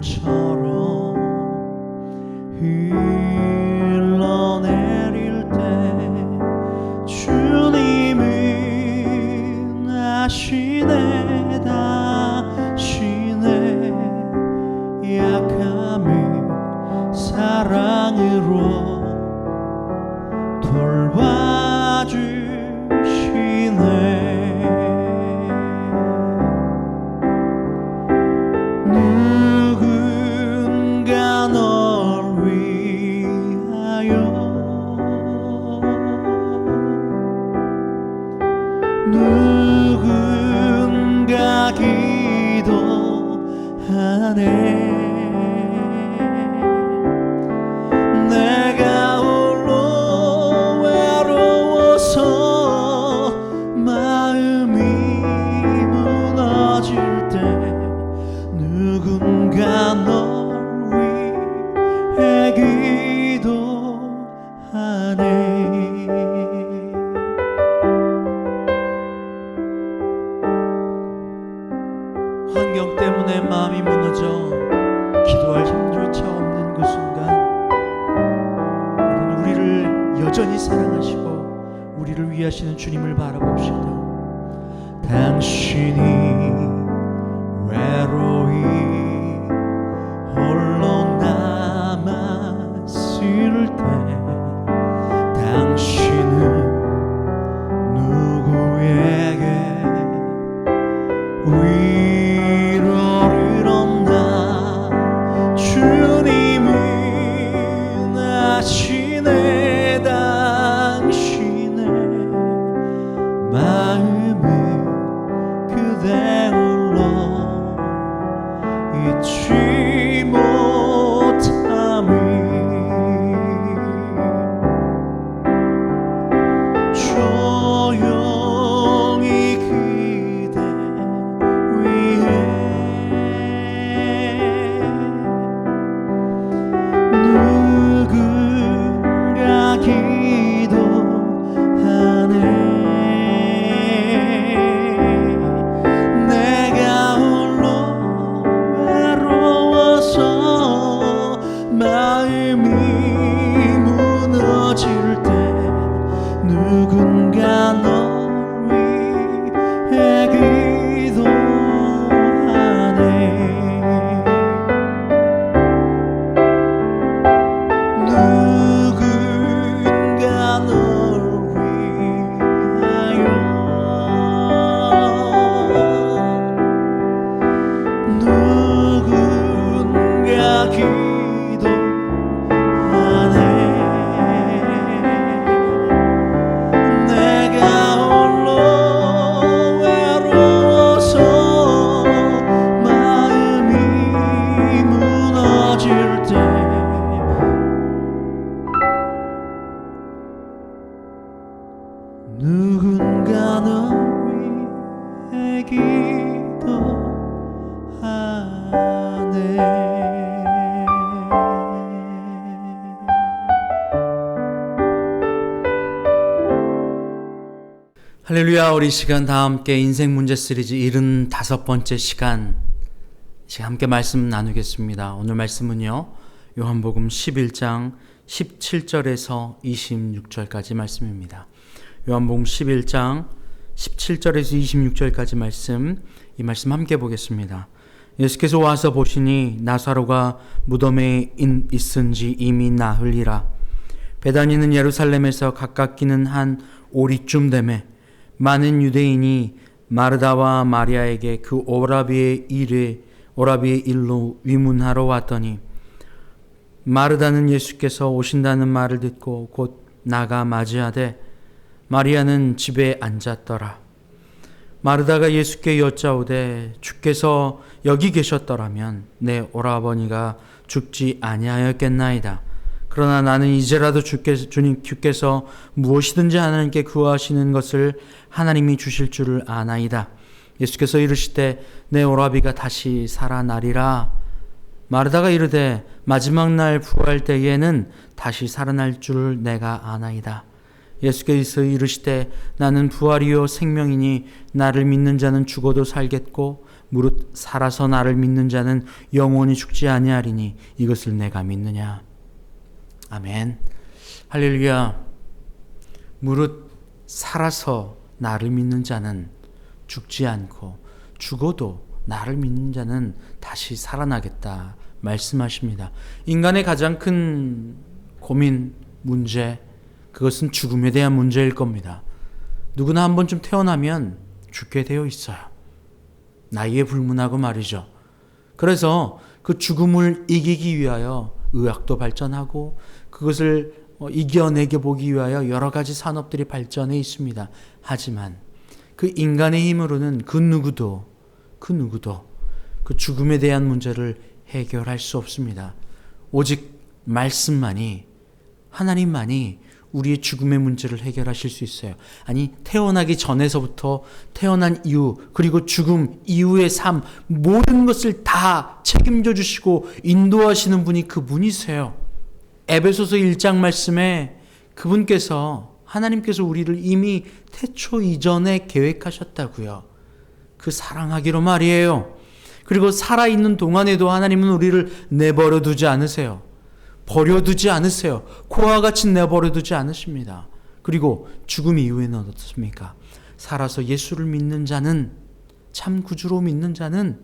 물처 환경 때문에 마음이 무너져 기도할 힘조차 없는 그 순간 우리는 우리를 여전히 사랑하시고 우리를 위하시는 주님을 바라봅시다. 당신이 누군가 널 위해 기도하네 할렐루야 우리 시간 다 함께 인생 문제 시리즈 75번째 시간 시간 함께 말씀 나누겠습니다. 오늘 말씀은요. 요한복음 11장 17절에서 26절까지 말씀입니다. 요한복음 11장 17절에서 26절까지 말씀 이 말씀 함께 보겠습니다. 예수께서 와서 보시니 나사로가 무덤에 인- 있은지 이미 나흘이라 베다니는 예루살렘에서 가깝기는 한 오리쯤 되매 많은 유대인이 마르다와 마리아에게 그 오라비의 일에 오라비의 일로 위문하러 왔더니 마르다는 예수께서 오신다는 말을 듣고 곧 나가 맞이하되 마리아는 집에 앉았더라. 마르다가 예수께 여짜오되 주께서 여기 계셨더라면 내 오라버니가 죽지 아니하였겠나이다. 그러나 나는 이제라도 주께서, 주님 주께서 무엇이든지 하나님께 구하시는 것을 하나님이 주실 줄을 아나이다. 예수께서 이르시되 내 오라비가 다시 살아나리라. 마르다가 이르되 마지막 날 부활 때에는 다시 살아날 줄 내가 아나이다. 예수께서 이르시되 나는 부활이요 생명이니 나를 믿는 자는 죽어도 살겠고 무릇 살아서 나를 믿는 자는 영원히 죽지 아니하리니 이것을 내가 믿느냐. 아멘. 할렐루야. 무릇 살아서 나를 믿는 자는 죽지 않고 죽어도 나를 믿는 자는 다시 살아나겠다 말씀하십니다. 인간의 가장 큰 고민, 문제, 그것은 죽음에 대한 문제일 겁니다. 누구나 한 번쯤 태어나면 죽게 되어 있어요. 나이에 불문하고 말이죠. 그래서 그 죽음을 이기기 위하여 의학도 발전하고 그것을 어, 이겨내게 보기 위하여 여러 가지 산업들이 발전해 있습니다. 하지만 그 인간의 힘으로는 그 누구도 그 누구도 그 죽음에 대한 문제를 해결할 수 없습니다. 오직 말씀만이 하나님만이 우리의 죽음의 문제를 해결하실 수 있어요. 아니 태어나기 전에서부터 태어난 이후 그리고 죽음 이후의 삶 모든 것을 다 책임져 주시고 인도하시는 분이 그분이세요. 에베소서 1장 말씀에 그분께서 하나님께서 우리를 이미 태초 이전에 계획하셨다고요. 그 사랑하기로 말이에요. 그리고 살아있는 동안에도 하나님은 우리를 내버려 두지 않으세요. 버려두지 않으세요. 코와 같이 내버려두지 않으십니다. 그리고 죽음 이후에는 어떻습니까? 살아서 예수를 믿는 자는 참 구주로 믿는 자는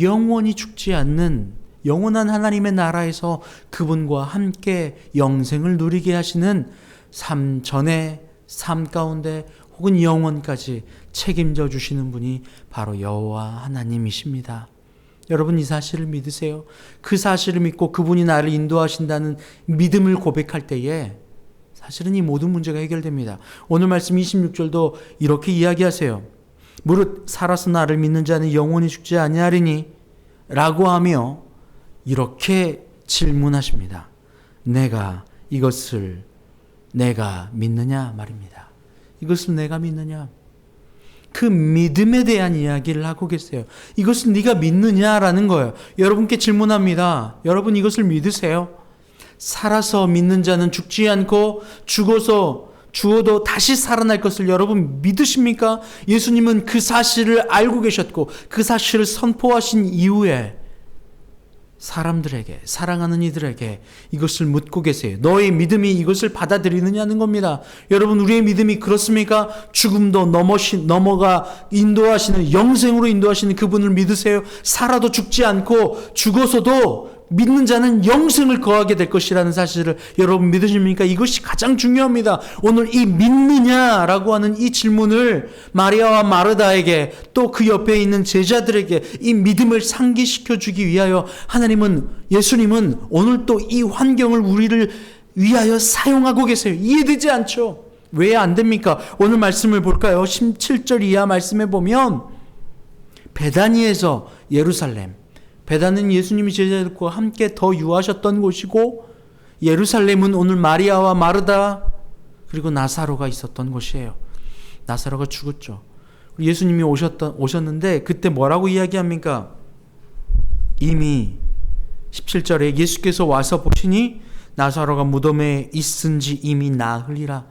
영원히 죽지 않는 영원한 하나님의 나라에서 그분과 함께 영생을 누리게 하시는 삶 전에 삶 가운데 혹은 영원까지 책임져 주시는 분이 바로 여호와 하나님이십니다. 여러분 이 사실을 믿으세요. 그 사실을 믿고 그분이 나를 인도하신다는 믿음을 고백할 때에 사실은 이 모든 문제가 해결됩니다. 오늘 말씀 26절도 이렇게 이야기하세요. 무릇 살아서 나를 믿는 자는 영원히 죽지 아니하리니 라고 하며 이렇게 질문하십니다. 내가 이것을 내가 믿느냐 말입니다. 이것을 내가 믿느냐? 그 믿음에 대한 이야기를 하고 계세요. 이것을 네가 믿느냐라는 거예요. 여러분께 질문합니다. 여러분 이것을 믿으세요? 살아서 믿는 자는 죽지 않고 죽어서 죽어도 다시 살아날 것을 여러분 믿으십니까? 예수님은 그 사실을 알고 계셨고 그 사실을 선포하신 이후에 사람들에게 사랑하는 이들에게 이것을 묻고 계세요. 너의 믿음이 이것을 받아들이느냐는 겁니다. 여러분 우리의 믿음이 그렇습니까? 죽음도 넘어시, 넘어가 인도하시는 영생으로 인도하시는 그분을 믿으세요. 살아도 죽지 않고 죽어서도 믿는 자는 영생을 거하게 될 것이라는 사실을 여러분 믿으십니까? 이것이 가장 중요합니다. 오늘 이 믿느냐라고 하는 이 질문을 마리아와 마르다에게 또 그 옆에 있는 제자들에게 이 믿음을 상기시켜 주기 위하여 하나님은 예수님은 오늘 또 이 환경을 우리를 위하여 사용하고 계세요. 이해되지 않죠? 왜 안 됩니까? 오늘 말씀을 볼까요? 17절 이하 말씀에 보면 베다니에서 예루살렘 베다는 예수님이 제자들과 함께 더 유하셨던 곳이고 예루살렘은 오늘 마리아와 마르다 그리고 나사로가 있었던 곳이에요. 나사로가 죽었죠. 예수님이 오셨던 오셨는데 그때 뭐라고 이야기합니까? 이미 17절에 예수께서 와서 보시니 나사로가 무덤에 있은지 이미 나흘이라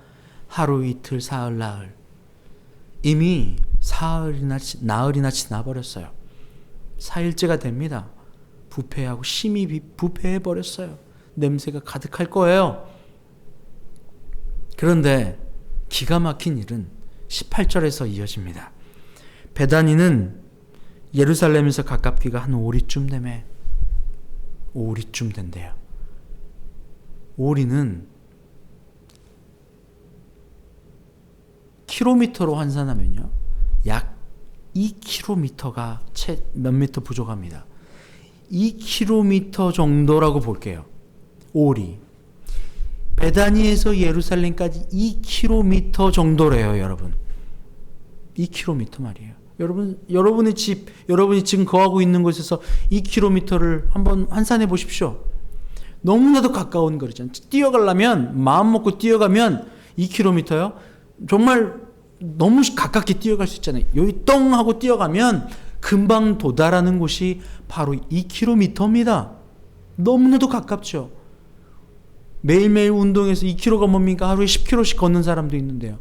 하루 이틀 사흘 나흘 이미 사흘이나 나흘이나 지나버렸어요. 사일째가 됩니다. 부패하고 심히 부패해 버렸어요. 냄새가 가득할 거예요. 그런데 기가 막힌 일은 18절에서 이어집니다. 베다니는 예루살렘에서 가깝기가 한 오리쯤 되매 오리쯤 된대요. 오리는 킬로미터로 환산하면요. 약 2km가 채 몇 미터 부족합니다. 2km 정도라고 볼게요. 오리. 베다니에서 예루살렘까지 2km 정도래요, 여러분. 2km 말이에요. 여러분, 여러분의 집, 여러분이 지금 거하고 있는 곳에서 2km를 한번 환산해 보십시오. 너무나도 가까운 거리잖아요. 뛰어가려면, 마음 먹고 뛰어가면 2km요? 정말 너무 가깝게 뛰어갈 수 있잖아요. 여기 똥 하고 뛰어가면 금방 도달하는 곳이 바로 2km입니다. 너무나도 가깝죠. 매일매일 운동해서 2km가 뭡니까? 하루에 10km씩 걷는 사람도 있는데요.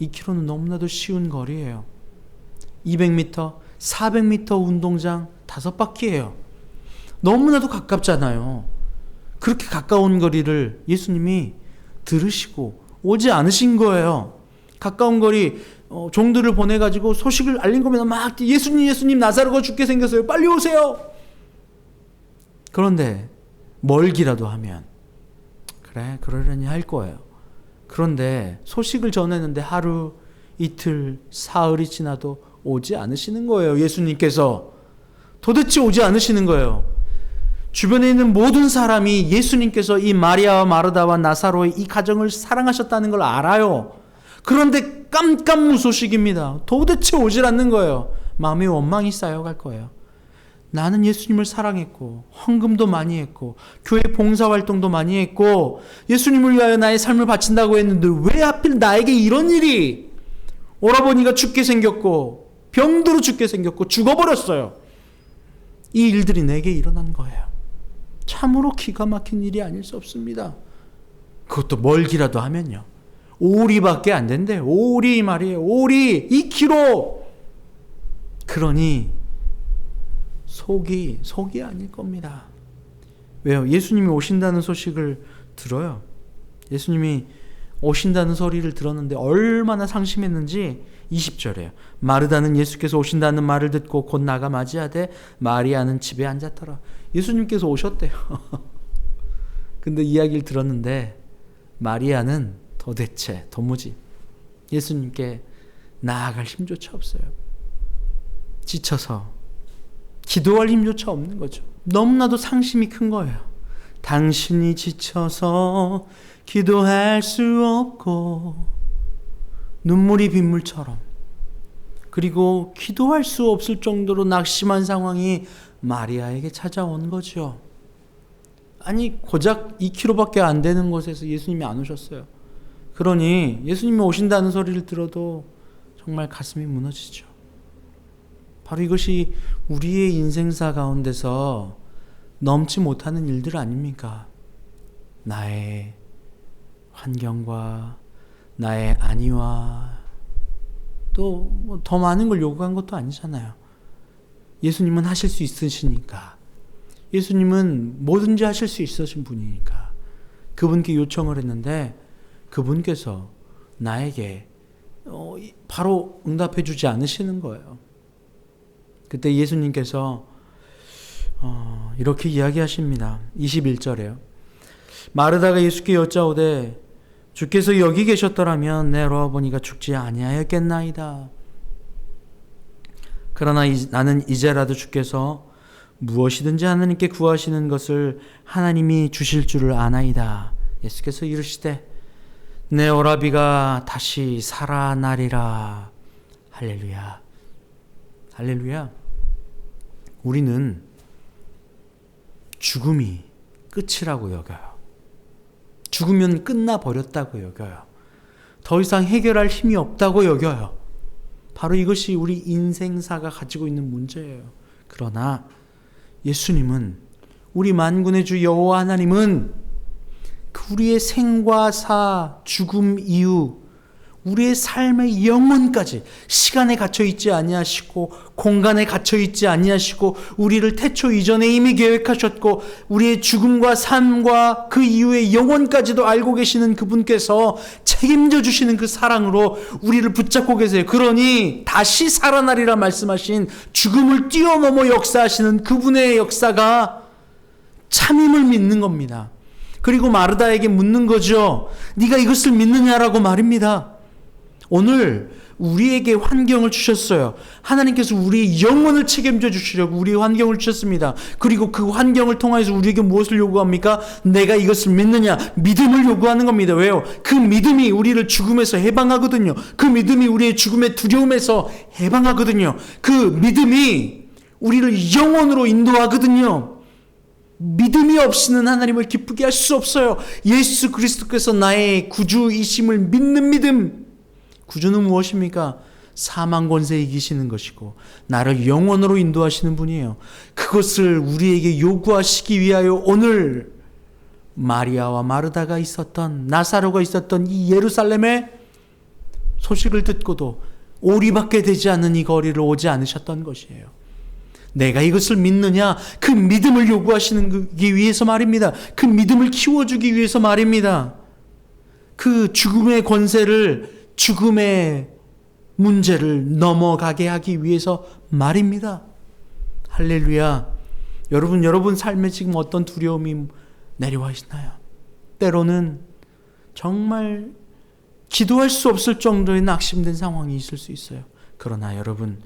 2km는 너무나도 쉬운 거리예요. 200m, 400m 운동장 다섯 바퀴예요. 너무나도 가깝잖아요. 그렇게 가까운 거리를 예수님이 들으시고 오지 않으신 거예요. 가까운 거리 어, 종들을 보내가지고 소식을 알린 겁니다. 막 예수님 예수님 나사로가 죽게 생겼어요. 빨리 오세요. 그런데 멀기라도 하면 그래 그러려니 할 거예요. 그런데 소식을 전했는데 하루 이틀 사흘이 지나도 오지 않으시는 거예요. 예수님께서 도대체 오지 않으시는 거예요. 주변에 있는 모든 사람이 예수님께서 이 마리아와 마르다와 나사로의 이 가정을 사랑하셨다는 걸 알아요. 그런데 깜깜무소식입니다. 도대체 오질 않는 거예요. 마음의 원망이 쌓여갈 거예요. 나는 예수님을 사랑했고 헌금도 많이 했고 교회 봉사활동도 많이 했고 예수님을 위하여 나의 삶을 바친다고 했는데 왜 하필 나에게 이런 일이 오라버니가 죽게 생겼고 병들어 죽게 생겼고 죽어버렸어요. 이 일들이 내게 일어난 거예요. 참으로 기가 막힌 일이 아닐 수 없습니다. 그것도 멀기라도 하면요. 오리밖에 안 된대. 오리 말이에요. 오리 2kg. 그러니 속이 속이 아닐 겁니다. 왜요? 예수님이 오신다는 소식을 들어요. 예수님이 오신다는 소리를 들었는데 얼마나 상심했는지 20절에요. 마르다는 예수께서 오신다는 말을 듣고 곧 나가 맞이하되 마리아는 집에 앉았더라. 예수님께서 오셨대요. 근데 이야기를 들었는데 마리아는 도대체 도무지 예수님께 나아갈 힘조차 없어요. 지쳐서 기도할 힘조차 없는 거죠. 너무나도 상심이 큰 거예요. 당신이 지쳐서 기도할 수 없고 눈물이 빗물처럼 그리고 기도할 수 없을 정도로 낙심한 상황이 마리아에게 찾아온 거죠. 아니 고작 2km밖에 안 되는 곳에서 예수님이 안 오셨어요. 그러니 예수님이 오신다는 소리를 들어도 정말 가슴이 무너지죠. 바로 이것이 우리의 인생사 가운데서 넘지 못하는 일들 아닙니까? 나의 환경과 나의 안위와 또 더 많은 걸 요구한 것도 아니잖아요. 예수님은 하실 수 있으시니까. 예수님은 뭐든지 하실 수 있으신 분이니까. 그분께 요청을 했는데 그분께서 나에게 어, 바로 응답해 주지 않으시는 거예요. 그때 예수님께서 어, 이렇게 이야기하십니다. 21절에요. 마르다가 예수께 여짜오되 주께서 여기 계셨더라면 내 오라버니가 죽지 아니하였겠나이다. 그러나 이, 나는 이제라도 주께서 무엇이든지 하나님께 구하시는 것을 하나님이 주실 줄을 아나이다. 예수께서 이르시되 내 오라비가 다시 살아나리라. 할렐루야. 할렐루야. 우리는 죽음이 끝이라고 여겨요. 죽으면 끝나 버렸다고 여겨요. 더 이상 해결할 힘이 없다고 여겨요. 바로 이것이 우리 인생사가 가지고 있는 문제예요. 그러나 예수님은 우리 만군의 주 여호와 하나님은 그 우리의 생과 사, 죽음 이후 우리의 삶의 영혼까지 시간에 갇혀 있지 아니하시고 공간에 갇혀 있지 아니하시고 우리를 태초 이전에 이미 계획하셨고 우리의 죽음과 삶과 그 이후의 영혼까지도 알고 계시는 그분께서 책임져 주시는 그 사랑으로 우리를 붙잡고 계세요. 그러니 다시 살아나리라 말씀하신 죽음을 뛰어넘어 역사하시는 그분의 역사가 참임을 믿는 겁니다. 그리고 마르다에게 묻는 거죠. 네가 이것을 믿느냐라고 말입니다. 오늘 우리에게 환경을 주셨어요. 하나님께서 우리의 영혼을 책임져 주시려고 우리의 환경을 주셨습니다. 그리고 그 환경을 통해서 우리에게 무엇을 요구합니까? 내가 이것을 믿느냐? 믿음을 요구하는 겁니다. 왜요? 그 믿음이 우리를 죽음에서 해방하거든요. 그 믿음이 우리의 죽음의 두려움에서 해방하거든요. 그 믿음이 우리를 영혼으로 인도하거든요. 믿음이 없이는 하나님을 기쁘게 할 수 없어요. 예수 그리스도께서 나의 구주이심을 믿는 믿음. 구주는 무엇입니까? 사망 권세 이기시는 것이고 나를 영원으로 인도하시는 분이에요. 그것을 우리에게 요구하시기 위하여 오늘 마리아와 마르다가 있었던 나사로가 있었던 이 예루살렘의 소식을 듣고도 오리밖에 되지 않는 이 거리를 오지 않으셨던 것이에요. 내가 이것을 믿느냐? 그 믿음을 요구하시기 위해서 말입니다. 그 믿음을 키워주기 위해서 말입니다. 그 죽음의 권세를, 죽음의 문제를 넘어가게 하기 위해서 말입니다. 할렐루야. 여러분, 여러분 삶에 지금 어떤 두려움이 내려와 있나요? 때로는 정말 기도할 수 없을 정도의 낙심된 상황이 있을 수 있어요. 그러나 여러분,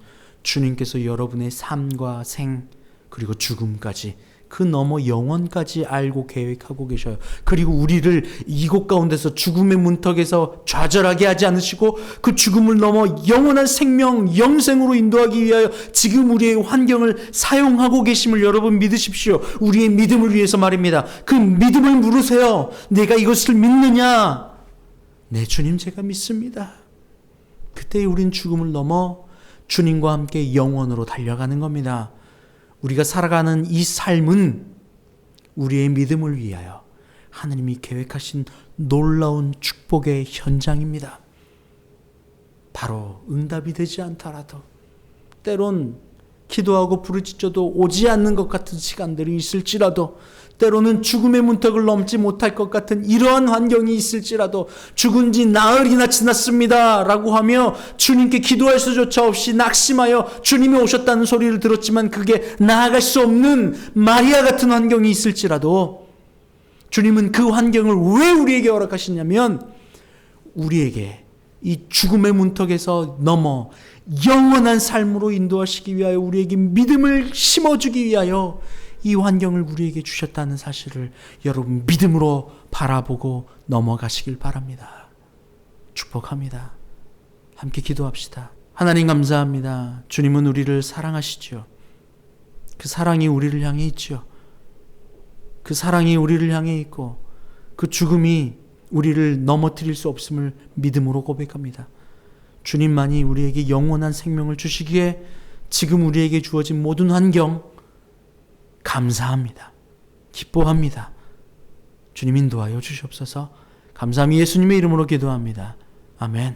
주님께서 여러분의 삶과 생, 그리고 죽음까지 그 너머 영원까지 알고 계획하고 계셔요. 그리고 우리를 이곳 가운데서 죽음의 문턱에서 좌절하게 하지 않으시고 그 죽음을 넘어 영원한 생명, 영생으로 인도하기 위하여 지금 우리의 환경을 사용하고 계심을 여러분 믿으십시오. 우리의 믿음을 위해서 말입니다. 그 믿음을 물으세요. 내가 이것을 믿느냐? 네, 주님 제가 믿습니다. 그때 우린 죽음을 넘어 주님과 함께 영원으로 달려가는 겁니다. 우리가 살아가는 이 삶은 우리의 믿음을 위하여 하나님이 계획하신 놀라운 축복의 현장입니다. 바로 응답이 되지 않더라도 때론 기도하고 부르짖어도 오지 않는 것 같은 시간들이 있을지라도 때로는 죽음의 문턱을 넘지 못할 것 같은 이러한 환경이 있을지라도 죽은 지 나흘이나 지났습니다. 라고 하며 주님께 기도할 수조차 없이 낙심하여 주님이 오셨다는 소리를 들었지만 그게 나아갈 수 없는 마리아 같은 환경이 있을지라도 주님은 그 환경을 왜 우리에게 허락하시냐면 우리에게 이 죽음의 문턱에서 넘어 영원한 삶으로 인도하시기 위하여 우리에게 믿음을 심어주기 위하여 이 환경을 우리에게 주셨다는 사실을 여러분 믿음으로 바라보고 넘어가시길 바랍니다. 축복합니다. 함께 기도합시다. 하나님 감사합니다. 주님은 우리를 사랑하시죠. 그 사랑이 우리를 향해 있죠. 그 사랑이 우리를 향해 있고 그 죽음이 우리를 넘어뜨릴 수 없음을 믿음으로 고백합니다. 주님만이 우리에게 영원한 생명을 주시기에 지금 우리에게 주어진 모든 환경 감사합니다. 기뻐합니다. 주님 인도하여 주시옵소서. 감사함이 예수님의 이름으로 기도합니다. 아멘.